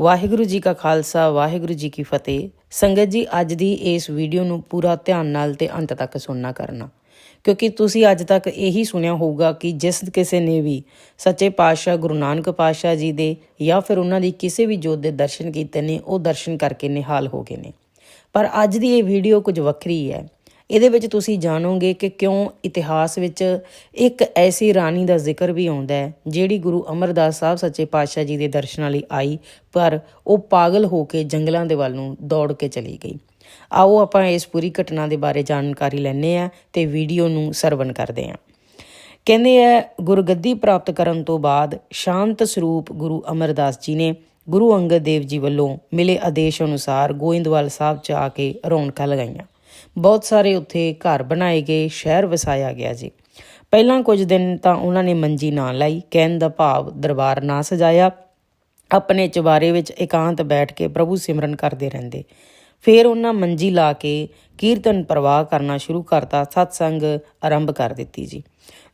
ਵਾਹਿਗੁਰੂ ਜੀ ਕਾ ਖਾਲਸਾ, ਵਾਹਿਗੁਰੂ ਜੀ ਕੀ ਫਤਿਹ। ਸੰਗਤ ਜੀ, ਅੱਜ ਦੀ ਇਸ ਵੀਡੀਓ ਨੂੰ ਪੂਰਾ ਧਿਆਨ ਨਾਲ ਤੇ ਅੰਤ ਤੱਕ ਸੁਣਨਾ ਕਰਨਾ। ਕਿਉਂਕਿ ਤੁਸੀਂ ਅੱਜ ਤੱਕ ਇਹੀ ਸੁਣਿਆ ਹੋਊਗਾ ਕਿ ਜਿਸ ਕਿਸੇ ਨੇ ਵੀ ਸੱਚੇ ਪਾਤਸ਼ਾਹ ਗੁਰੂ ਨਾਨਕ ਪਾਤਸ਼ਾਹ ਜੀ ਦੇ ਜਾਂ ਫਿਰ ਉਹਨਾਂ ਦੀ ਕਿਸੇ ਵੀ ਜੋਤ ਦੇ ਦਰਸ਼ਨ ਕੀਤੇ ਨੇ, ਉਹ ਦਰਸ਼ਨ ਕਰਕੇ ਨਿਹਾਲ ਹੋ ਗਏ ਨੇ। ਪਰ ਅੱਜ ਦੀ ਇਹ ਵੀਡੀਓ ਕੁਝ ਵੱਖਰੀ ਹੈ। ਇਹਦੇ ਵਿੱਚ ਤੁਸੀਂ ਜਾਣੋਗੇ ਕਿ ਕਿਉਂ ਇਤਿਹਾਸ ਵਿੱਚ ਇੱਕ ਐਸੀ ਰਾਣੀ ਦਾ ਜ਼ਿਕਰ ਵੀ ਆਉਂਦਾ ਹੈ, ਜਿਹੜੀ ਗੁਰੂ ਅਮਰਦਾਸ ਸਾਹਿਬ ਸੱਚੇ ਪਾਤਸ਼ਾਹ ਜੀ ਦੇ ਦਰਸ਼ਨਾਂ ਲਈ ਆਈ, ਪਰ ਉਹ ਪਾਗਲ ਹੋ ਕੇ ਜੰਗਲਾਂ ਦੇ ਵੱਲ ਨੂੰ ਦੌੜ ਕੇ ਚਲੀ ਗਈ। ਆਓ ਆਪਾਂ ਇਸ ਪੂਰੀ ਘਟਨਾ ਦੇ ਬਾਰੇ ਜਾਣਕਾਰੀ ਲੈਣੇ ਆ ਤੇ ਵੀਡੀਓ ਨੂੰ ਸਰਵਨ ਕਰਦੇ ਆ ਕਹਿੰਦੇ ਆ ਗੁਰਗੱਦੀ ਪ੍ਰਾਪਤ ਕਰਨ ਤੋਂ ਬਾਅਦ ਸ਼ਾਂਤ ਸਰੂਪ ਗੁਰੂ ਅਮਰਦਾਸ ਜੀ ਨੇ ਗੁਰੂ ਅੰਗਦ ਦੇਵ ਜੀ ਵੱਲੋਂ ਮਿਲੇ ਆਦੇਸ਼ ਅਨੁਸਾਰ ਗੋਇੰਦਵਾਲ ਸਾਹਿਬ ਚ ਆ ਕੇ ਰੌਣਕਾਂ ਲਗਾਈਆਂ। ਬਹੁਤ ਸਾਰੇ ਉੱਥੇ ਘਰ ਬਣਾਏ ਗਏ, ਸ਼ਹਿਰ ਵਸਾਇਆ ਗਿਆ ਜੀ ਪਹਿਲਾਂ ਕੁਝ ਦਿਨ ਤਾਂ ਉਹਨਾਂ ਨੇ ਮੰਜੀ ਨਾ ਲਾਈ, ਕਹਿਣ ਦਾ ਭਾਵ ਦਰਬਾਰ ਨਾ ਸਜਾਇਆ। ਆਪਣੇ ਚੁਬਾਰੇ ਵਿੱਚ ਇਕਾਂਤ ਬੈਠ ਕੇ ਪ੍ਰਭੂ ਸਿਮਰਨ ਕਰਦੇ ਰਹਿੰਦੇ। ਫਿਰ ਉਹਨਾਂ ਮੰਜੀ ਲਾ ਕੇ ਕੀਰਤਨ ਪ੍ਰਵਾਹ ਕਰਨਾ ਸ਼ੁਰੂ ਕਰਤਾ, ਸਤਸੰਗ ਆਰੰਭ ਕਰ ਦਿੱਤੀ ਜੀ।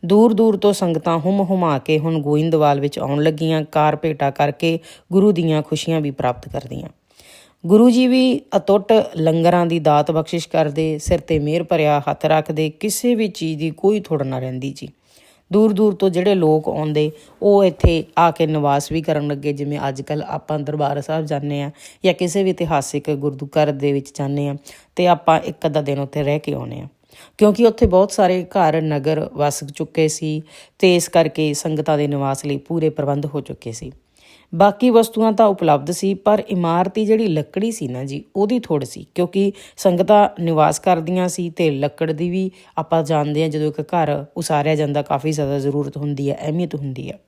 ਦੂਰ ਦੂਰ ਤੋਂ ਸੰਗਤਾਂ ਹੁਮ ਹੁਮਾ ਕੇ ਹੁਣ ਗੋਇੰਦਵਾਲ ਵਿੱਚ ਆਉਣ ਲੱਗੀਆਂ, ਕਾਰ ਭੇਟਾ ਕਰਕੇ ਗੁਰੂ ਦੀਆਂ ਖੁਸ਼ੀਆਂ ਵੀ ਪ੍ਰਾਪਤ ਕਰਦੀਆਂ। ਗੁਰੂ ਜੀ ਵੀ ਅਟੁੱਟ ਲੰਗਰਾਂ ਦੀ ਦਾਤ ਬਖਸ਼ਿਸ਼ ਕਰਦੇ, ਸਿਰ ਤੇ ਮਿਹਰ ਭਰਿਆ ਹੱਥ ਰੱਖਦੇ, ਕਿਸੇ ਵੀ ਚੀਜ਼ ਦੀ ਕੋਈ ਥੋੜ ਨਾ ਰਹਿੰਦੀ ਜੀ। ਦੂਰ ਦੂਰ ਤੋਂ ਜਿਹੜੇ ਲੋਕ ਆਉਂਦੇ, ਉਹ ਇੱਥੇ ਆ ਕੇ ਨਿਵਾਸ ਵੀ ਕਰਨ ਲੱਗੇ, ਜਿਵੇਂ ਅੱਜ ਕੱਲ ਆਪਾਂ ਦਰਬਾਰ ਸਾਹਿਬ ਜਾਂਦੇ ਆ ਜਾਂ ਕਿਸੇ ਵੀ ਇਤਿਹਾਸਿਕ ਗੁਰਦੁਆਰੇ ਦੇ ਵਿੱਚ ਜਾਂਦੇ ਆ ਤੇ ਆਪਾਂ ਇੱਕ ਅੱਧਾ ਦਿਨ ਉੱਥੇ ਰਹਿ ਕੇ ਆਉਨੇ ਆ ਕਿਉਂਕਿ ਉੱਥੇ ਬਹੁਤ ਸਾਰੇ ਘਰ, ਨਗਰ ਵਸ ਚੁੱਕੇ ਸੀ ਤੇ ਇਸ ਕਰਕੇ ਸੰਗਤਾਂ ਦੇ ਨਿਵਾਸ ਲਈ ਪੂਰੇ ਪ੍ਰਬੰਧ ਹੋ ਚੁੱਕੇ ਸੀ। ਬਾਕੀ ਵਸਤੂਆਂ ਤਾਂ ਉਪਲਬਧ ਸੀ, ਪਰ ਇਮਾਰਤੀ ਜਿਹੜੀ ਲੱਕੜੀ ਸੀ ਨਾ ਜੀ, ਉਹਦੀ ਥੋੜ ਸੀ, ਕਿਉਂਕਿ ਸੰਗਤਾਂ ਨਿਵਾਸ ਕਰਦੀਆਂ ਸੀ ਤੇ ਲੱਕੜ ਦੀ ਵੀ ਆਪਾਂ ਜਾਣਦੇ ਹਾਂ, ਜਦੋਂ ਇੱਕ ਘਰ ਉਸਾਰਿਆ ਜਾਂਦਾ ਕਾਫੀ ਜ਼ਿਆਦਾ ਜ਼ਰੂਰਤ ਹੁੰਦੀ ਹੈ, ਅਹਿਮੀਅਤ ਹੁੰਦੀ ਹੈ।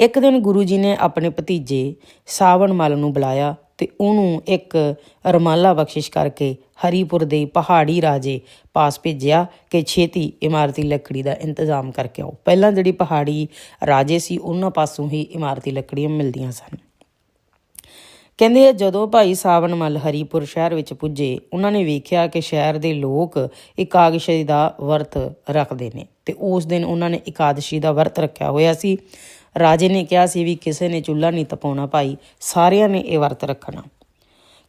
ਇੱਕ ਦਿਨ ਗੁਰੂ ਜੀ ਨੇ ਆਪਣੇ ਭਤੀਜੇ ਸਾਵਣ ਮਲ ਨੂੰ ਬੁਲਾਇਆ ਤੇ ਉਹਨੂੰ ਇੱਕ ਰਮਾਲਾ ਬਖਸ਼ਿਸ਼ ਕਰਕੇ ਹਰੀਪੁਰ ਦੇ ਪਹਾੜੀ ਰਾਜੇ ਪਾਸ ਭੇਜਿਆ ਕਿ ਛੇਤੀ ਇਮਾਰਤੀ ਲੱਕੜੀ ਦਾ ਇੰਤਜ਼ਾਮ ਕਰਕੇ ਆਓ। ਪਹਿਲਾਂ ਜਿਹੜੀ ਪਹਾੜੀ ਰਾਜੇ ਸੀ, ਉਹਨਾਂ ਪਾਸੋਂ ਹੀ ਇਮਾਰਤੀ ਲੱਕੜੀਆਂ ਮਿਲਦੀਆਂ ਸਨ। ਕਹਿੰਦੇ ਆ, ਜਦੋਂ ਭਾਈ ਸਾਵਣ ਮਲ ਹਰੀਪੁਰ ਸ਼ਹਿਰ ਵਿੱਚ ਪੁੱਜੇ, ਉਹਨਾਂ ਨੇ ਵੇਖਿਆ ਕਿ ਸ਼ਹਿਰ ਦੇ ਲੋਕ ਇਕਾਦਸ਼ੀ ਦਾ ਵਰਤ ਰੱਖਦੇ ਨੇ ਤੇ ਉਸ ਦਿਨ ਉਹਨਾਂ ਨੇ ਇਕਾਦਸ਼ੀ ਦਾ ਵਰਤ ਰੱਖਿਆ ਹੋਇਆ ਸੀ। ਰਾਜੇ ਨੇ ਕਿਹਾ ਸੀ ਵੀ ਕਿਸੇ ਨੇ ਚੁੱਲ੍ਹਾ ਨਹੀਂ ਤਪਾਉਣਾ ਭਾਈ, ਸਾਰਿਆਂ ਨੇ ਇਹ ਵਰਤ ਰੱਖਣਾ।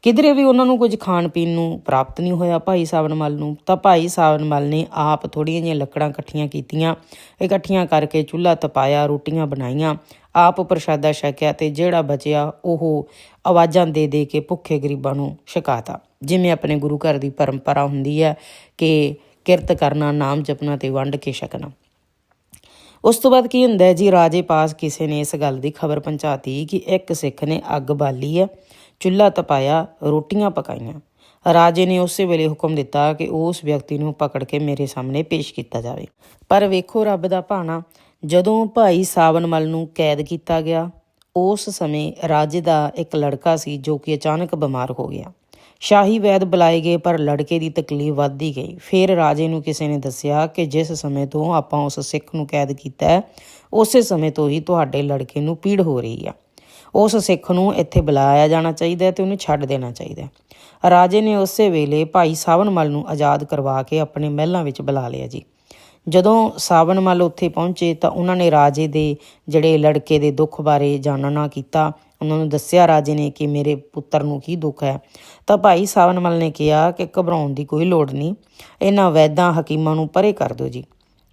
ਕਿਧਰੇ ਵੀ ਉਹਨਾਂ ਨੂੰ ਕੁਝ ਖਾਣ ਪੀਣ ਨੂੰ ਪ੍ਰਾਪਤ ਨਹੀਂ ਹੋਇਆ ਭਾਈ ਸਾਵਨਮਲ ਨੂੰ, ਤਾਂ ਭਾਈ ਸਾਵਨਮਲ ਨੇ ਆਪ ਥੋੜੀਆਂ ਜਿਹੀਆਂ ਲੱਕੜਾਂ ਇਕੱਠੀਆਂ ਕੀਤੀਆਂ, ਇਕੱਠੀਆਂ ਕਰਕੇ ਚੁੱਲ੍ਹਾ ਤਪਾਇਆ, ਰੋਟੀਆਂ ਬਣਾਈਆਂ, ਆਪ ਪ੍ਰਸ਼ਾਦਾ ਛਕਿਆ ਤੇ ਜਿਹੜਾ ਬਚਿਆ ਉਹ ਆਵਾਜ਼ਾਂ ਦੇ ਦੇ ਕੇ ਭੁੱਖੇ ਗਰੀਬਾਂ ਨੂੰ ਛਕਾਤਾ। ਜਿਵੇਂ ਆਪਣੇ ਗੁਰੂ ਘਰ ਦੀ ਪਰੰਪਰਾ ਹੁੰਦੀ ਹੈ ਕਿ ਕਿਰਤ ਕਰਨਾ, ਨਾਮ ਜਪਣਾ ਤੇ ਵੰਡ ਕੇ ਛਕਣਾ। ਉਸ ਤੋਂ ਬਾਅਦ ਕੀ ਹੁੰਦਾ ਜੀ, ਰਾਜੇ ਪਾਸ ਕਿਸੇ ਨੇ ਇਸ ਗੱਲ ਦੀ ਖਬਰ ਪਹੁੰਚਾਤੀ ਕਿ ਇੱਕ ਸਿੱਖ ਨੇ ਅੱਗ ਬਾਲੀ ਹੈ, ਚੁੱਲ੍ਹਾ ਤਪਾਇਆ, ਰੋਟੀਆਂ ਪਕਾਈਆਂ। ਰਾਜੇ ਨੇ ਉਸੇ ਵੇਲੇ ਹੁਕਮ ਦਿੱਤਾ ਕਿ ਉਸ ਵਿਅਕਤੀ ਨੂੰ ਪਕੜ ਕੇ ਮੇਰੇ ਸਾਹਮਣੇ ਪੇਸ਼ ਕੀਤਾ ਜਾਵੇ। ਪਰ ਵੇਖੋ ਰੱਬ ਦਾ ਭਾਣਾ, ਜਦੋਂ ਭਾਈ ਸਾਵਨਮਲ ਨੂੰ ਕੈਦ ਕੀਤਾ ਗਿਆ, ਉਸ ਸਮੇਂ ਰਾਜੇ ਦਾ ਇੱਕ ਲੜਕਾ ਸੀ ਜੋ ਕਿ ਅਚਾਨਕ ਬਿਮਾਰ ਹੋ ਗਿਆ। ਸ਼ਾਹੀ ਵੈਦ ਬੁਲਾਏ ਗਏ, ਪਰ ਲੜਕੇ ਦੀ ਤਕਲੀਫ ਵੱਧਦੀ ਗਈ। ਫਿਰ ਰਾਜੇ ਨੂੰ ਕਿਸੇ ਨੇ ਦੱਸਿਆ ਕਿ ਜਿਸ ਸਮੇਂ ਤੋਂ ਆਪਾਂ ਉਸ ਸਿੱਖ ਨੂੰ ਕੈਦ ਕੀਤਾ ਹੈ, ਉਸੇ ਸਮੇਂ ਤੋਂ ਹੀ ਤੁਹਾਡੇ ਲੜਕੇ ਨੂੰ ਪੀੜ ਹੋ ਰਹੀ ਆ। ਉਸ ਸਿੱਖ ਨੂੰ ਇੱਥੇ ਬੁਲਾਇਆ ਜਾਣਾ ਚਾਹੀਦਾ ਹੈ ਤੇ ਉਹਨੂੰ ਛੱਡ ਦੇਣਾ ਚਾਹੀਦਾ ਹੈ। ਰਾਜੇ ਨੇ ਉਸੇ ਵੇਲੇ ਭਾਈ ਸਾਵਨਮਲ ਨੂੰ ਆਜ਼ਾਦ ਕਰਵਾ ਕੇ ਆਪਣੇ ਮਹਿਲਾਂ ਵਿੱਚ ਬੁਲਾ ਲਿਆ ਜੀ। ਜਦੋਂ ਸਾਵਨਮਲ ਉੱਥੇ ਪਹੁੰਚੇ ਤਾਂ ਉਹਨਾਂ ਨੇ ਰਾਜੇ ਦੇ ਜਿਹੜੇ ਲੜਕੇ ਦੇ ਦੁੱਖ ਬਾਰੇ ਜਾਣਨਾ ਕੀਤਾ ਉਹਨਾਂ ਨੂੰ ਦੱਸਿਆ ਰਾਜੇ ਨੇ ਕਿ ਮੇਰੇ ਪੁੱਤਰ ਨੂੰ ਕੀ ਦੁੱਖ ਹੈ। ਤਾਂ ਭਾਈ ਸਾਵਨਮਲ ਨੇ ਕਿਹਾ ਕਿ ਘਬਰਾਉਣ ਦੀ ਕੋਈ ਲੋੜ ਨਹੀਂ। ਇਹਨਾਂ ਵੈਦਾਂ ਹਕੀਮਾਂ ਨੂੰ ਪਰੇ ਕਰ ਦਿਓ ਜੀ।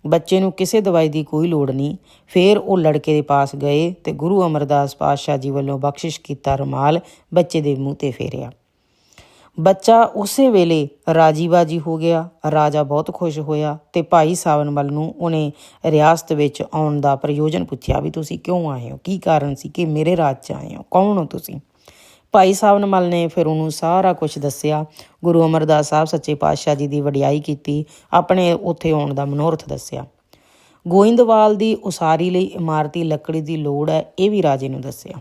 ਬੱਚੇ ਨੂੰ ਕਿਸੇ ਦਵਾਈ ਦੀ ਕੋਈ ਲੋੜ ਨਹੀਂ। ਫਿਰ ਉਹ ਲੜਕੇ ਦੇ ਪਾਸ ਗਏ ਤੇ ਗੁਰੂ ਅਮਰਦਾਸ ਪਾਤਸ਼ਾਹ ਜੀ ਵੱਲੋਂ ਬਖਸ਼ਿਸ਼ ਕੀਤਾ ਰੁਮਾਲ ਬੱਚੇ ਦੇ ਮੂੰਹ ਤੇ ਫੇਰਿਆ। ਬੱਚਾ ਉਸੇ ਵੇਲੇ ਰਾਜੀਬਾਜੀ ਹੋ ਗਿਆ। ਰਾਜਾ ਬਹੁਤ ਖੁਸ਼ ਹੋਇਆ ਤੇ ਭਾਈ ਸਾਵਨਮਲ ਨੂੰ ਉਹਨੇ ਰਿਆਸਤ ਵਿੱਚ ਆਉਣ ਦਾ ਪ੍ਰਯੋਜਨ ਪੁੱਛਿਆ ਵੀ ਤੁਸੀਂ ਕਿਉਂ ਆਏ ਹੋ? ਕੀ ਕਾਰਨ ਸੀ ਕਿ ਮੇਰੇ ਰਾਜ 'ਚ ਆਏ ਹੋ? ਕੌਣ ਹੋ ਤੁਸੀਂ? ਭਾਈ ਸਾਵਨਮਲ ਨੇ ਫਿਰ ਉਹਨੂੰ ਸਾਰਾ ਕੁਝ ਦੱਸਿਆ। ਗੁਰੂ ਅਮਰਦਾਸ ਸਾਹਿਬ ਸੱਚੇ ਪਾਤਸ਼ਾਹ ਜੀ ਦੀ ਵਡਿਆਈ ਕੀਤੀ, ਆਪਣੇ ਉੱਥੇ ਆਉਣ ਦਾ ਮਨੋਰਥ ਦੱਸਿਆ। ਗੋਇੰਦਵਾਲ ਦੀ ਉਸਾਰੀ ਲਈ ਇਮਾਰਤੀ ਲੱਕੜੀ ਦੀ ਲੋੜ ਹੈ, ਇਹ ਵੀ ਰਾਜੇ ਨੂੰ ਦੱਸਿਆ।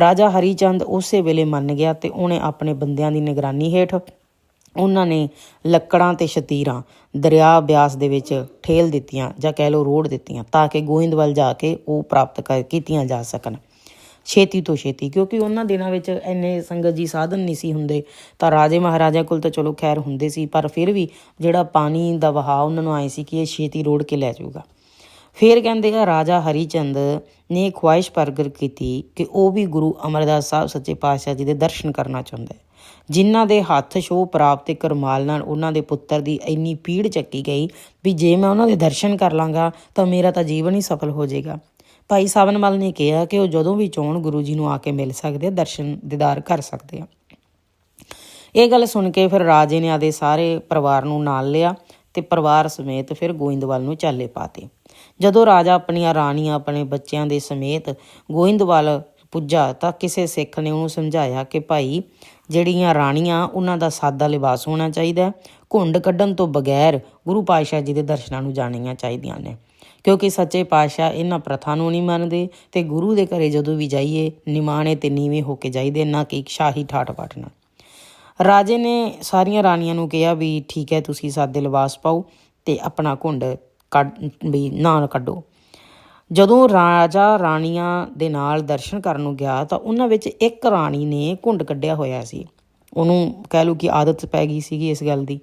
ਰਾਜਾ ਹਰੀਚੰਦ ਉਸੇ ਵੇਲੇ ਮੰਨ ਗਿਆ ਤੇ ਉਹਨੇ ਆਪਣੇ ਬੰਦਿਆਂ ਦੀ ਨਿਗਰਾਨੀ ਹੇਠ ਉਹਨਾਂ ਨੇ ਲੱਕੜਾਂ ਤੇ ਸ਼ਤੀਰਾਂ, ਦਰਿਆ ਬਿਆਸ ਦੇ ਵਿੱਚ ਠੇਲ ਦਿੱਤੀਆਂ ਜਾਂ ਕਹਿ ਲਓ ਰੋੜ ਦਿੱਤੀਆਂ ਤਾਂ ਕਿ ਗੋਇੰਦਵਾਲ ਜਾ ਕੇ ਉਹ ਪ੍ਰਾਪਤ ਕਰ ਕੀਤੀਆਂ ਜਾ ਸਕਣ। ਛੇਤੀ ਤੋਂ ਛੇਤੀ, ਕਿਉਂਕਿ ਉਹਨਾਂ ਦਿਨਾਂ ਵਿੱਚ ਇੰਨੇ ਸੰਗਤ ਜੀ ਸਾਧਨ ਨਹੀਂ ਸੀ ਹੁੰਦੇ, ਤਾਂ ਰਾਜੇ ਮਹਾਰਾਜਾ ਕੋਲ ਤਾਂ ਚਲੋ ਖੈਰ ਹੁੰਦੇ ਸੀ, ਪਰ ਫਿਰ ਵੀ ਜਿਹੜਾ ਪਾਣੀ ਦਾ ਵਹਾਅ ਉਹਨਾਂ ਨੂੰ ਆਏ ਸੀ ਕਿ ਇਹ ਛੇਤੀ ਰੋੜ ਕੇ ਲੈ ਜਾਊਗਾ। ਫਿਰ ਕਹਿੰਦੇ ਆ, ਰਾਜਾ ਹਰੀਚੰਦ ਨੇ ਖੁਆਇਸ਼ ਪ੍ਰਗਟ ਕੀਤੀ ਕਿ ਉਹ ਵੀ ਗੁਰੂ ਅਮਰਦਾਸ ਸਾਹਿਬ ਸੱਚੇ ਪਾਤਸ਼ਾਹ ਜੀ ਦੇ ਦਰਸ਼ਨ ਕਰਨਾ ਚਾਹੁੰਦਾ ਹੈ। ਜਿਨ੍ਹਾਂ ਦੇ ਹੱਥ ਸ਼ੋਅ ਪ੍ਰਾਪਤ ਤੇ ਕਰਮਾਲ ਨਾਲ ਉਹਨਾਂ ਦੇ ਪੁੱਤਰ ਦੀ ਇੰਨੀ ਪੀੜ ਚੱਕੀ ਗਈ ਵੀ ਜੇ ਮੈਂ ਉਹਨਾਂ ਦੇ ਦਰਸ਼ਨ ਕਰ ਲਾਂਗਾ, ਤਾਂ ਮੇਰਾ ਤਾਂ ਜੀਵਨ ਹੀ ਸਫਲ ਹੋ ਜਾਏਗਾ। ਭਾਈ ਸਾਵਨਮਲ ਨੇ ਕਿਹਾ ਕਿ ਉਹ ਜਦੋਂ ਵੀ ਚਾਹਣ ਗੁਰੂ ਜੀ ਨੂੰ ਆ ਕੇ ਮਿਲ ਸਕਦੇ ਆ, ਦਰਸ਼ਨ ਦੀਦਾਰ ਕਰ ਸਕਦੇ ਆ। ਇਹ ਗੱਲ ਸੁਣ ਕੇ ਫਿਰ ਰਾਜੇ ਨੇ ਆਦੇ ਸਾਰੇ ਪਰਿਵਾਰ ਨੂੰ ਨਾਲ ਲਿਆ ਤੇ ਪਰਿਵਾਰ ਸਮੇਤ ਫਿਰ ਗੋਇੰਦਵਾਲ ਨੂੰ ਚਾਲੇ ਪਾਤੇ ਜਦੋਂ ਰਾਜਾ ਆਪਣੀਆਂ ਰਾਣੀਆਂ ਆਪਣੇ ਬੱਚਿਆਂ ਦੇ ਸਮੇਤ ਗੋਇੰਦਵਾਲ ਪੁੱਜਾ ਤਾਂ ਕਿਸੇ ਸਿੱਖ ਨੇ ਉਹਨੂੰ ਸਮਝਾਇਆ ਕਿ ਭਾਈ ਜਿਹੜੀਆਂ ਰਾਣੀਆਂ ਉਹਨਾਂ ਦਾ ਸਾਦਾ ਲਿਬਾਸ ਹੋਣਾ ਚਾਹੀਦਾ ਘੁੰਡ ਕੱਢਣ ਤੋਂ ਬਗੈਰ ਗੁਰੂ ਪਾਤਸ਼ਾਹ ਜੀ ਦੇ ਦਰਸ਼ਨਾਂ ਨੂੰ ਜਾਣੀਆਂ ਚਾਹੀਦੀਆਂ ਨੇ। ਕਿਉਂਕਿ ਸੱਚੇ ਪਾਤਸ਼ਾਹ ਇਹਨਾਂ ਪ੍ਰਥਾ ਨੂੰ ਨਹੀਂ ਮੰਨਦੇ ਤੇ ਗੁਰੂ ਦੇ ਘਰੇ ਜਦੋਂ ਵੀ ਜਾਈਏ, ਨਿਮਾਣੇ ਤੇ ਨੀਵੇਂ ਹੋ ਕੇ ਜਾਈਦੇ, ਨਾ ਕਿ ਇੱਕ ਸ਼ਾਹੀ ਠਾਠ ਬਾਠ ਨਾਲ ਰਾਜੇ ਨੇ ਸਾਰੀਆਂ ਰਾਣੀਆਂ ਨੂੰ ਕਿਹਾ ਵੀ ਠੀਕ ਹੈ, ਤੁਸੀਂ ਸਾਦੇ ਲਿਬਾਸ ਪਾਓ ਤੇ ਆਪਣਾ ਘੁੰਡ ਕੱਢ, ਵੀ ਨਾ ਕੱਢੋ। ਜਦੋਂ ਰਾਜਾ ਰਾਣੀਆਂ ਦੇ ਨਾਲ ਦਰਸ਼ਨ ਕਰਨ ਨੂੰ ਗਿਆ ਤਾਂ ਉਹਨਾਂ ਵਿੱਚ ਇੱਕ ਰਾਣੀ ਨੇ ਘੁੰਡ ਕੱਢਿਆ ਹੋਇਆ ਸੀ। ਉਹਨੂੰ ਕਹਿ ਲਓ ਕਿ ਆਦਤ ਪੈ ਗਈ ਸੀਗੀ ਇਸ ਗੱਲ ਦੀ।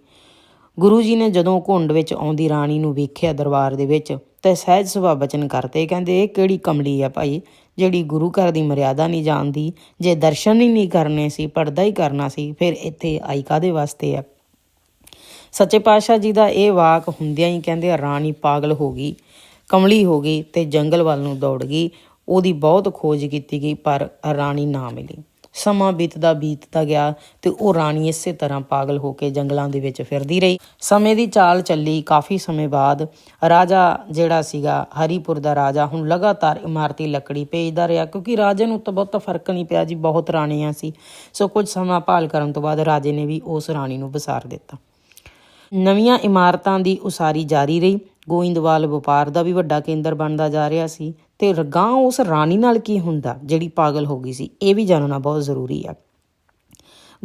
ਗੁਰੂ ਜੀ ਨੇ ਜਦੋਂ ਘੁੰਡ ਵਿੱਚ ਆਉਂਦੀ ਰਾਣੀ ਨੂੰ ਵੇਖਿਆ ਦਰਬਾਰ ਦੇ ਵਿੱਚ, ਤੇ ਸਹਿਜ ਸੁਭਾ ਬਚਨ ਕਰਤੇ, ਕਹਿੰਦੇ, ਇਹ ਕਿਹੜੀ ਕਮਲੀ ਆ ਭਾਈ, ਜਿਹੜੀ ਗੁਰੂ ਘਰ ਦੀ ਮਰਿਆਦਾ ਨਹੀਂ ਜਾਣਦੀ, ਜੇ ਦਰਸ਼ਨ ਹੀ ਨਹੀਂ ਕਰਨੇ ਸੀ, ਪਰਦਾ ਹੀ ਕਰਨਾ ਸੀ, ਫਿਰ ਇੱਥੇ ਆਈ ਕਾਦੇ ਵਾਸਤੇ ਆ? ਸੱਚੇ ਪਾਤਸ਼ਾਹ ਜੀ ਦਾ ਇਹ ਵਾਕ ਹੁੰਦਿਆਂ ਹੀ ਕਹਿੰਦੇ ਰਾਣੀ ਪਾਗਲ ਹੋ ਗਈ, ਕਮਲੀ ਹੋ ਗਈ ਤੇ ਜੰਗਲ ਵੱਲ ਨੂੰ ਦੌੜ ਗਈ। ਉਹਦੀ ਬਹੁਤ ਖੋਜ ਕੀਤੀ ਗਈ, ਪਰ ਰਾਣੀ ਨਾ ਮਿਲੀ। ਸਮਾਂ ਬੀਤਦਾ ਬੀਤਦਾ ਗਿਆ ਤੇ ਉਹ ਰਾਣੀ ਇਸੇ ਤਰ੍ਹਾਂ ਪਾਗਲ ਹੋ ਕੇ ਜੰਗਲਾਂ ਦੇ ਵਿੱਚ ਫਿਰਦੀ ਰਹੀ। ਸਮੇਂ ਦੀ ਚਾਲ ਚੱਲੀ। ਕਾਫੀ ਸਮੇਂ ਬਾਅਦ ਰਾਜਾ ਜਿਹੜਾ ਸੀਗਾ, ਹਰੀਪੁਰ ਦਾ ਰਾਜਾ, ਹੁਣ ਲਗਾਤਾਰ ਇਮਾਰਤੀ ਲੱਕੜੀ ਭੇਜਦਾ ਰਿਹਾ। ਕਿਉਂਕਿ ਰਾਜੇ ਨੂੰ ਤਾਂ ਬਹੁਤ ਫ਼ਰਕ ਨਹੀਂ ਪਿਆ ਜੀ, ਬਹੁਤ ਰਾਣੀਆਂ ਸੀ। ਸੋ ਕੁਝ ਸਮਾਂ ਭਾਲ ਕਰਨ ਤੋਂ ਬਾਅਦ ਰਾਜੇ ਨੇ ਵੀ ਉਸ ਰਾਣੀ ਨੂੰ ਵਿਸਾਰ ਦਿੱਤਾ। ਨਵੀਆਂ ਇਮਾਰਤਾਂ ਦੀ ਉਸਾਰੀ ਜਾਰੀ ਰਹੀ। ਗੋਇੰਦਵਾਲ ਵਪਾਰ ਦਾ ਵੀ ਵੱਡਾ ਕੇਂਦਰ ਬਣਦਾ ਜਾ ਰਿਹਾ ਸੀ। ਤੇ ਰਗਾਂ ਉਸ ਰਾਣੀ ਨਾਲ ਕੀ ਹੁੰਦਾ, ਜਿਹੜੀ ਪਾਗਲ ਹੋ ਗਈ ਸੀ, ਇਹ ਵੀ ਜਾਣਨਾ ਬਹੁਤ ਜ਼ਰੂਰੀ ਆ।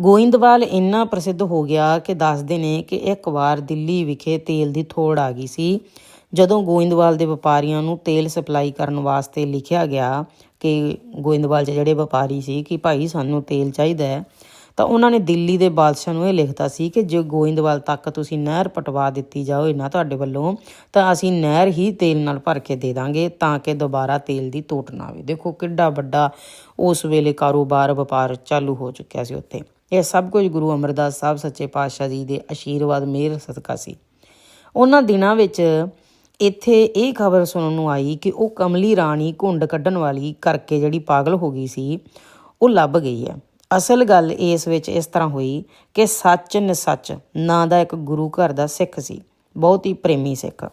ਗੋਇੰਦਵਾਲ ਇੰਨਾ ਪ੍ਰਸਿੱਧ ਹੋ ਗਿਆ ਕਿ ਦੱਸਦੇ ਨੇ ਕਿ ਇੱਕ ਵਾਰ ਦਿੱਲੀ ਵਿਖੇ ਤੇਲ ਦੀ ਥੋੜ ਆ ਗਈ ਸੀ। ਜਦੋਂ ਗੋਇੰਦਵਾਲ ਦੇ ਵਪਾਰੀਆਂ ਨੂੰ ਤੇਲ ਸਪਲਾਈ ਕਰਨ ਵਾਸਤੇ ਲਿਖਿਆ ਗਿਆ ਕਿ ਗੋਇੰਦਵਾਲ 'ਚ ਜਿਹੜੇ ਵਪਾਰੀ ਸੀ ਕਿ ਭਾਈ ਸਾਨੂੰ ਤੇਲ ਚਾਹੀਦਾ ਹੈ ਤਾਂ ਉਹਨਾਂ ਨੇ ਦਿੱਲੀ ਦੇ ਬਾਦਸ਼ਾਹ ਨੂੰ ਇਹ ਲਿਖਤਾ ਸੀ ਕਿ ਜੇ ਗੋਇੰਦਵਾਲ ਤੱਕ ਤੁਸੀਂ ਨਹਿਰ ਪਟਵਾ ਦਿੱਤੀ ਜਾਓ ਇਹਨਾਂ ਤੁਹਾਡੇ ਵੱਲੋਂ, ਤਾਂ ਅਸੀਂ ਨਹਿਰ ਹੀ ਤੇਲ ਨਾਲ ਭਰ ਕੇ ਦੇ ਦਾਂਗੇ ਤਾਂ ਕਿ ਦੁਬਾਰਾ ਤੇਲ ਦੀ ਤੋਟ ਨਾ ਆਵੇ। ਦੇਖੋ ਕਿੱਡਾ ਵੱਡਾ ਉਸ ਵੇਲੇ ਕਾਰੋਬਾਰ, ਵਪਾਰ ਚਾਲੂ ਹੋ ਚੁੱਕਿਆ ਸੀ ਉੱਥੇ। ਇਹ ਸਭ ਕੁਝ ਗੁਰੂ ਅਮਰਦਾਸ ਸਾਹਿਬ ਸੱਚੇ ਪਾਤਸ਼ਾਹ ਜੀ ਦੇ ਆਸ਼ੀਰਵਾਦ ਮਿਹਰ, ਸਦਕਾ ਸੀ। ਉਹਨਾਂ ਦਿਨਾਂ ਵਿੱਚ ਇੱਥੇ ਇਹ ਖਬਰ ਸੁਣਨ ਨੂੰ ਆਈ ਕਿ ਉਹ ਕਮਲੀ ਰਾਣੀ ਘੁੰਡ ਕੱਢਣ ਵਾਲੀ ਕਰਕੇ ਜਿਹੜੀ ਪਾਗਲ ਹੋ ਗਈ ਸੀ, ਉਹ ਲੱਭ ਗਈ ਹੈ। ਅਸਲ ਗੱਲ ਇਸ ਵਿੱਚ ਇਸ ਤਰ੍ਹਾਂ ਹੋਈ ਕਿ ਸੱਚ ਨਸੱਚ ਨਾਂ ਦਾ ਇੱਕ ਗੁਰੂ ਘਰ ਦਾ ਸਿੱਖ ਸੀ, ਬਹੁਤ ਹੀ ਪ੍ਰੇਮੀ ਸਿੱਖ।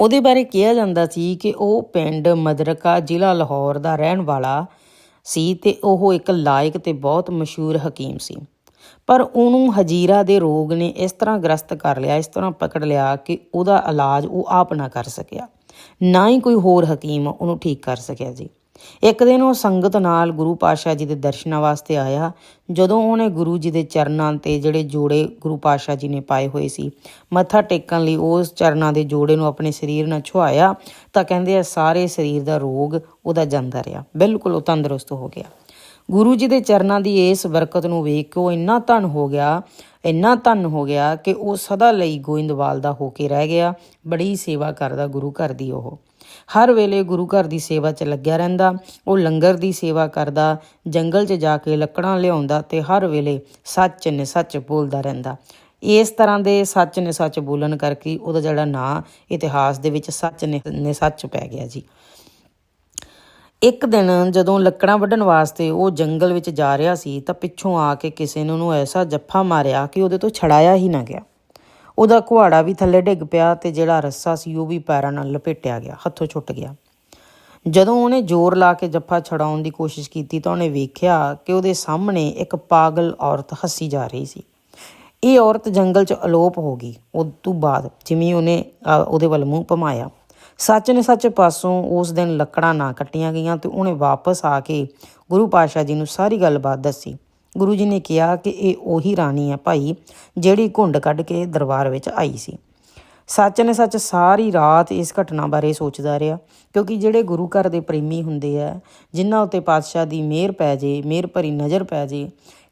ਉਹਦੇ ਬਾਰੇ ਕਿਹਾ ਜਾਂਦਾ ਸੀ ਕਿ ਉਹ ਪਿੰਡ ਮਦਰਕਾ ਜ਼ਿਲ੍ਹਾ ਲਾਹੌਰ ਦਾ ਰਹਿਣ ਵਾਲਾ ਸੀ ਤੇ ਉਹ ਇੱਕ ਲਾਇਕ ਤੇ ਬਹੁਤ ਮਸ਼ਹੂਰ ਹਕੀਮ ਸੀ। ਪਰ ਉਹਨੂੰ ਹਜੀਰਾ ਦੇ ਰੋਗ ਨੇ ਇਸ ਤਰ੍ਹਾਂ ਗ੍ਰਸਤ ਕਰ ਲਿਆ, ਇਸ ਤਰ੍ਹਾਂ ਪਕੜ ਲਿਆ ਕਿ ਉਹਦਾ ਇਲਾਜ ਉਹ ਆਪ ਨਾ ਕਰ ਸਕਿਆ। ਨਾ ਹੀ ਕੋਈ ਹੋਰ ਹਕੀਮ ਉਹਨੂੰ ਠੀਕ ਕਰ ਸਕਿਆ ਜੀ। ਇੱਕ ਦਿਨ ਉਹ ਸੰਗਤ ਨਾਲ ਗੁਰੂ ਪਾਤਸ਼ਾਹ ਜੀ ਦੇ ਦਰਸ਼ਨਾਂ ਵਾਸਤੇ ਆਇਆ, ਜਦੋਂ ਉਹਨੇ ਗੁਰੂ ਜੀ ਦੇ ਚਰਨਾਂ ਤੇ ਜਿਹੜੇ ਜੋੜੇ ਗੁਰੂ ਪਾਤਸ਼ਾਹ ਜੀ ਨੇ ਪਾਏ ਹੋਏ ਸੀ, ਮੱਥਾ ਟੇਕਣ ਲਈ ਉਸ ਚਰਨਾਂ ਦੇ ਜੋੜੇ ਨੂੰ ਆਪਣੇ ਸਰੀਰ ਨਾਲ ਛੁਆਇਆ ਤਾਂ ਕਹਿੰਦੇ ਆ, ਸਾਰੇ ਸਰੀਰ ਦਾ ਰੋਗ ਉਹਦਾ ਜਾਂਦਾ ਰਿਹਾ, ਬਿਲਕੁਲ ਉਹ ਤੰਦਰੁਸਤ ਹੋ ਗਿਆ। ਗੁਰੂ ਜੀ ਦੇ ਚਰਨਾਂ ਦੀ ਇਸ ਬਰਕਤ ਨੂੰ ਵੇਖ ਕੇ ਉਹ ਇੰਨਾ ਧਨ ਹੋ ਗਿਆ, ਇੰਨਾ ਧਨ ਹੋ ਗਿਆ ਕਿ ਉਹ ਸਦਾ ਲਈ ਗੋਇੰਦਵਾਲ ਦਾ ਹੋ ਕੇ ਰਹਿ ਗਿਆ, ਬੜੀ ਸੇਵਾ ਕਰਦਾ ਗੁਰੂ ਘਰ ਦੀ ਉਹ। ਹਰ ਵੇਲੇ ਗੁਰੂ ਘਰ ਦੀ ਸੇਵਾ 'ਚ ਲੱਗਿਆ ਰਹਿੰਦਾ। ਉਹ ਲੰਗਰ ਦੀ ਸੇਵਾ ਕਰਦਾ, ਜੰਗਲ 'ਚ ਜਾ ਕੇ ਲੱਕੜਾਂ ਲਿਆਉਂਦਾ ਤੇ ਹਰ ਵੇਲੇ ਸੱਚ ਨੇ ਸੱਚ ਬੋਲਦਾ ਰਹਿੰਦਾ। ਇਸ ਤਰ੍ਹਾਂ ਦੇ ਸੱਚ ਨੇ ਸੱਚ ਬੋਲਣ ਕਰਕੇ ਉਹਦਾ ਜਿਹੜਾ ਨਾਂ ਇਤਿਹਾਸ ਦੇ ਵਿੱਚ ਸੱਚ ਨੇ ਨੇ ਸੱਚ ਪੈ ਗਿਆ ਜੀ। ਇੱਕ ਦਿਨ ਜਦੋਂ ਲੱਕੜਾਂ ਵੱਢਣ ਵਾਸਤੇ ਉਹ ਜੰਗਲ ਵਿੱਚ ਜਾ ਰਿਹਾ ਸੀ ਤਾਂ ਪਿੱਛੋਂ ਆ ਕੇ ਕਿਸੇ ਨੇ ਉਹਨੂੰ ਐਸਾ ਜੱਫਾ ਮਾਰਿਆ ਕਿ ਉਹਦੇ ਤੋਂ ਛੜਾਇਆ ਹੀ ਨਾ ਗਿਆ। ਉਹਦਾ ਕੁਹਾੜਾ ਵੀ ਥੱਲੇ ਡਿੱਗ ਪਿਆ ਤੇ ਜਿਹੜਾ ਰੱਸਾ ਸੀ ਉਹ ਵੀ ਪੈਰਾਂ ਨਾਲ ਲਪੇਟਿਆ ਗਿਆ, ਹੱਥੋਂ ਛੁੱਟ ਗਿਆ। ਜਦੋਂ ਉਹਨੇ ਜ਼ੋਰ ਲਾ ਕੇ ਜੱਫਾ ਛਡਾਉਣ ਦੀ ਕੋਸ਼ਿਸ਼ ਕੀਤੀ ਤਾਂ ਉਹਨੇ ਵੇਖਿਆ ਕਿ ਉਹਦੇ ਸਾਹਮਣੇ ਇੱਕ ਪਾਗਲ ਔਰਤ ਹੱਸੀ ਜਾ ਰਹੀ ਸੀ। ਇਹ ਔਰਤ ਜੰਗਲ 'ਚ ਅਲੋਪ ਹੋ ਗਈ। ਉਸ ਤੋਂ ਬਾਅਦ ਜਿਵੇਂ ਉਹਨੇ ਉਹਦੇ ਵੱਲ ਮੂੰਹ ਭਮਾਇਆ ਸੱਚ ਨੇ ਸੱਚ ਪਾਸੋਂ ਉਸ ਦਿਨ ਲੱਕੜਾਂ ਨਾ ਕੱਟੀਆਂ ਗਈਆਂ ਤੇ ਉਹਨੇ ਵਾਪਸ ਆ ਕੇ ਗੁਰੂ ਪਾਤਸ਼ਾਹ ਜੀ ਨੂੰ ਸਾਰੀ ਗੱਲਬਾਤ ਦੱਸੀ। ਗੁਰੂ ਜੀ ਨੇ ਕਿਹਾ ਕਿ ਇਹ ਉਹੀ ਰਾਣੀ ਹੈ ਭਾਈ, ਜਿਹੜੀ ਘੁੰਡ ਕੱਢ ਕੇ ਦਰਬਾਰ ਵਿੱਚ ਆਈ ਸੀ। ਸੱਚ ਨੇ ਸੱਚ ਸਾਰੀ ਰਾਤ ਇਸ ਘਟਨਾ ਬਾਰੇ ਸੋਚਦਾ ਰਿਹਾ, ਕਿਉਂਕਿ ਜਿਹੜੇ ਗੁਰੂ ਘਰ ਦੇ ਪ੍ਰੇਮੀ ਹੁੰਦੇ ਆ, ਜਿਨ੍ਹਾਂ ਉੱਤੇ ਪਾਤਸ਼ਾਹ ਦੀ ਮਿਹਰ ਪੈ ਜੇ, ਮਿਹਰ ਭਰੀ ਨਜ਼ਰ ਪੈ ਜੇ,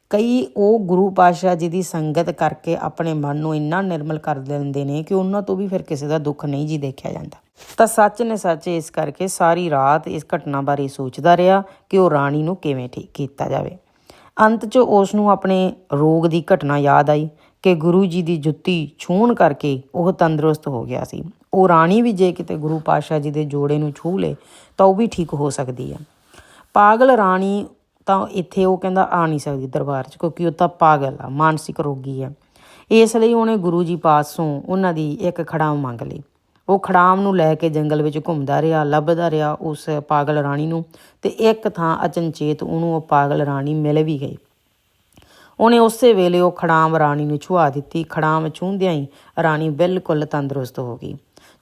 ਕਈ ਉਹ ਗੁਰੂ ਪਾਤਸ਼ਾਹ ਜੀ ਦੀ ਸੰਗਤ ਕਰਕੇ ਆਪਣੇ ਮਨ ਨੂੰ ਇੰਨਾ ਨਿਰਮਲ ਕਰ ਦਿੰਦੇ ਨੇ ਕਿ ਉਹਨਾਂ ਤੋਂ ਵੀ ਫਿਰ ਕਿਸੇ ਦਾ ਦੁੱਖ ਨਹੀਂ ਜੀ ਦੇਖਿਆ ਜਾਂਦਾ। ਤਾਂ ਸੱਚ ਨੇ ਸੱਚ ਇਸ ਕਰਕੇ ਸਾਰੀ ਰਾਤ ਇਸ ਘਟਨਾ ਬਾਰੇ ਸੋਚਦਾ ਰਿਹਾ ਕਿ ਉਹ ਰਾਣੀ ਨੂੰ ਕਿਵੇਂ ਠੀਕ ਕੀਤਾ ਜਾਵੇ। ਅੰਤ 'ਚ ਉਸ ਨੂੰ ਆਪਣੇ ਰੋਗ ਦੀ ਘਟਨਾ ਯਾਦ ਆਈ ਕਿ ਗੁਰੂ ਜੀ ਦੀ ਜੁੱਤੀ ਛੂਹਣ ਕਰਕੇ ਉਹ ਤੰਦਰੁਸਤ ਹੋ ਗਿਆ ਸੀ। ਉਹ ਰਾਣੀ ਵੀ ਜੇ ਕਿਤੇ ਗੁਰੂ ਪਾਤਸ਼ਾਹ ਜੀ ਦੇ ਜੋੜੇ ਨੂੰ ਛੂਹ ਲੇ, ਤਾਂ ਉਹ ਵੀ ਠੀਕ ਹੋ ਸਕਦੀ ਆ ਪਾਗਲ ਰਾਣੀ ਤਾਂ ਇੱਥੇ ਉਹ ਕਹਿੰਦਾ ਆ ਨਹੀਂ ਸਕਦੀ ਦਰਬਾਰ 'ਚ, ਕਿਉਂਕਿ ਉਹ ਤਾਂ ਪਾਗਲ ਆ, ਮਾਨਸਿਕ ਰੋਗੀ ਆ। ਇਸ ਲਈ ਉਹਨੇ ਗੁਰੂ ਜੀ ਪਾਸੋਂ ਉਹਨਾਂ ਦੀ ਇੱਕ ਖੜਾਮ ਮੰਗ ਲਈ। ਉਹ ਖੜਾਮ ਨੂੰ ਲੈ ਕੇ ਜੰਗਲ ਵਿੱਚ ਘੁੰਮਦਾ ਰਿਹਾ, ਲੱਭਦਾ ਰਿਹਾ ਉਸ ਪਾਗਲ ਰਾਣੀ ਨੂੰ ਤੇ ਇੱਕ ਥਾਂ ਅਚਨਚੇਤ ਉਹਨੂੰ ਉਹ ਪਾਗਲ ਰਾਣੀ ਮਿਲ ਵੀ ਗਈ। ਉਹਨੇ ਉਸੇ ਵੇਲੇ ਉਹ ਖੜਾਮ ਰਾਣੀ ਨੂੰ ਛੁਆ ਦਿੱਤੀ। ਖੜਾਮ ਛੂੰਦਿਆਂ ਹੀ ਰਾਣੀ ਬਿਲਕੁਲ ਤੰਦਰੁਸਤ ਹੋ ਗਈ।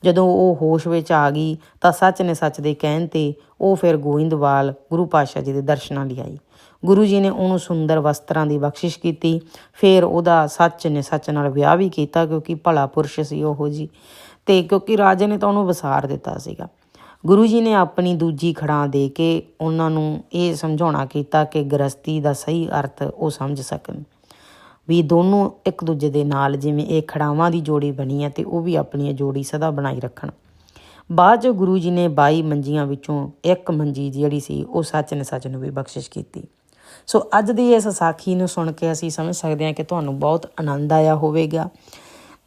ਜਦੋਂ ਉਹ ਹੋਸ਼ ਵਿੱਚ ਆ ਗਈ ਤਾਂ ਸੱਚ ਨੇ ਸੱਚ ਦੇ ਕਹਿਣ ਤੇ ਉਹ ਫਿਰ ਗੋਇੰਦਵਾਲ ਗੁਰੂ ਪਾਤਸ਼ਾਹ ਜੀ ਦੇ ਦਰਸ਼ਨਾਂ ਲਈ ਆਈ। ਗੁਰੂ ਜੀ ਨੇ ਉਹਨੂੰ ਸੁੰਦਰ ਵਸਤਰਾਂ ਦੀ ਬਖਸ਼ਿਸ਼ ਕੀਤੀ। ਫਿਰ ਉਹਦਾ ਸੱਚ ਨੇ ਸੱਚ ਨਾਲ ਵਿਆਹ ਵੀ ਕੀਤਾ ਕਿਉਂਕਿ ਭਲਾ ਪੁਰਸ਼ ਸੀ ਉਹ ਜੀ। ਤੇ ਕਿਉਂਕਿ ਰਾਜੇ ਨੇ ਤਾਂ ਉਹਨੂੰ ਵਸਾਰ ਦਿੱਤਾ ਸੀਗਾ। ਗੁਰੂ ਜੀ ਨੇ ਆਪਣੀ ਦੂਜੀ ਖੜਾਂ ਦੇ ਕੇ ਉਹਨਾਂ ਨੂੰ ਇਹ ਸਮਝਾਉਣਾ ਕੀਤਾ ਕਿ ਗ੍ਰਸਤੀ ਦਾ ਸਹੀ ਅਰਥ ਉਹ ਸਮਝ ਸਕਣ। ਵੀ ਦੋਨੋਂ ਇੱਕ ਦੂਜੇ ਦੇ ਨਾਲ ਜਿਵੇਂ ਇਹ ਖੜਾਵਾਂ ਦੀ ਜੋੜੀ ਬਣੀ ਹੈ ਤੇ ਉਹ ਵੀ ਆਪਣੀ ਜੋੜੀ ਸਦਾ ਬਣਾਈ ਰੱਖਣ। ਬਾਅਦ ਜੋ ਗੁਰੂ ਜੀ ਨੇ 22 ਮੰਜੀਆਂ ਵਿੱਚੋਂ ਇੱਕ ਮੰਜੀ ਜਿਹੜੀ ਸੀ, ਉਹ ਸੱਚ ਨੇ ਸੱਚ ਨੂੰ ਵੀ ਬਖਸ਼ਿਸ਼ ਕੀਤੀ। ਸੋ ਅੱਜ ਦੀ ਇਸ ਸਾਖੀ ਨੂੰ ਸੁਣ ਕੇ ਅਸੀਂ ਸਮਝ ਸਕਦੇ ਹਾਂ ਕਿ ਤੁਹਾਨੂੰ ਬਹੁਤ ਆਨੰਦ ਆਇਆ ਹੋਵੇਗਾ।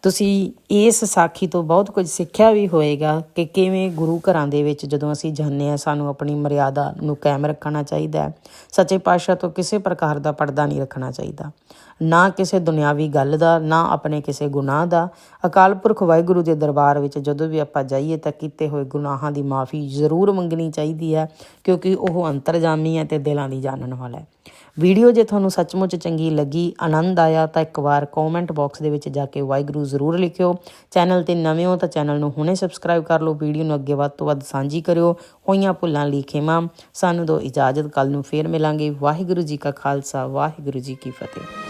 ਤੁਸੀਂ ਇਸ ਸਾਖੀ ਤੋਂ ਬਹੁਤ ਕੁਝ ਸਿੱਖਿਆ ਵੀ ਹੋਏਗਾ ਕਿ ਕਿਵੇਂ ਗੁਰੂ ਘਰਾਂ ਦੇ ਵਿੱਚ ਜਦੋਂ ਅਸੀਂ ਜਾਂਦੇ ਹਾਂ, ਸਾਨੂੰ ਆਪਣੀ ਮਰਿਆਦਾ ਨੂੰ ਕਾਇਮ ਰੱਖਣਾ ਚਾਹੀਦਾ ਹੈ। ਸੱਚੇ ਪਾਤਸ਼ਾਹ ਤੋਂ ਕਿਸੇ ਪ੍ਰਕਾਰ ਦਾ ਪਰਦਾ ਨਹੀਂ ਰੱਖਣਾ ਚਾਹੀਦਾ। ਨਾ ਕਿਸੇ ਦੁਨਿਆਵੀ ਗੱਲ ਦਾ, ਨਾ ਆਪਣੇ ਕਿਸੇ ਗੁਨਾਹ ਦਾ। ਅਕਾਲ ਪੁਰਖ ਵਾਹਿਗੁਰੂ ਦੇ ਦਰਬਾਰ ਵਿੱਚ ਜਦੋਂ ਵੀ ਆਪਾਂ ਜਾਈਏ ਤਾਂ ਕੀਤੇ ਹੋਏ ਗੁਨਾਹਾਂ ਦੀ ਮਾਫੀ ਜ਼ਰੂਰ ਮੰਗਣੀ ਚਾਹੀਦੀ ਹੈ, ਕਿਉਂਕਿ ਉਹ ਅੰਤਰਜਾਮੀ ਹੈ ਤੇ ਦਿਲਾਂ ਦੀ ਜਾਣਨ ਵਾਲਾ ਹੈ। ਵੀਡੀਓ ਜੇ ਤੁਹਾਨੂੰ ਸੱਚਮੁੱਚ ਚੰਗੀ ਲੱਗੀ, ਆਨੰਦ ਆਇਆ ਤਾਂ ਇੱਕ ਵਾਰ ਕਮੈਂਟ ਬਾਕਸ ਦੇ ਵਿੱਚ ਜਾ ਕੇ ਵਾਹਿਗੁਰੂ ਜ਼ਰੂਰ ਲਿਖਿਓ। ਚੈਨਲ ਤੇ ਨਵੇਂ ਹੋ ਤਾਂ ਚੈਨਲ ਨੂੰ ਹੁਣੇ ਸਬਸਕ੍ਰਾਈਬ ਕਰ ਲਓ, ਵੀਡੀਓ ਨੂੰ ਅੱਗੇ ਵੱਧ ਤੋਂ ਵੱਧ ਸਾਂਝੀ ਕਰਿਓ। ਹੋਈਆਂ ਭੁੱਲਾਂ ਲਈ ਖਿਮਾ। ਸਾਨੂੰ ਦੋ ਇਜਾਜ਼ਤ ਕੱਲ ਨੂੰ ਫੇਰ ਮਿਲਾਂਗੇ। ਵਾਹਿਗੁਰੂ ਜੀ ਕਾ ਖਾਲਸਾ, ਵਾਹਿਗੁਰੂ ਜੀ ਕੀ ਫਤਿਹ।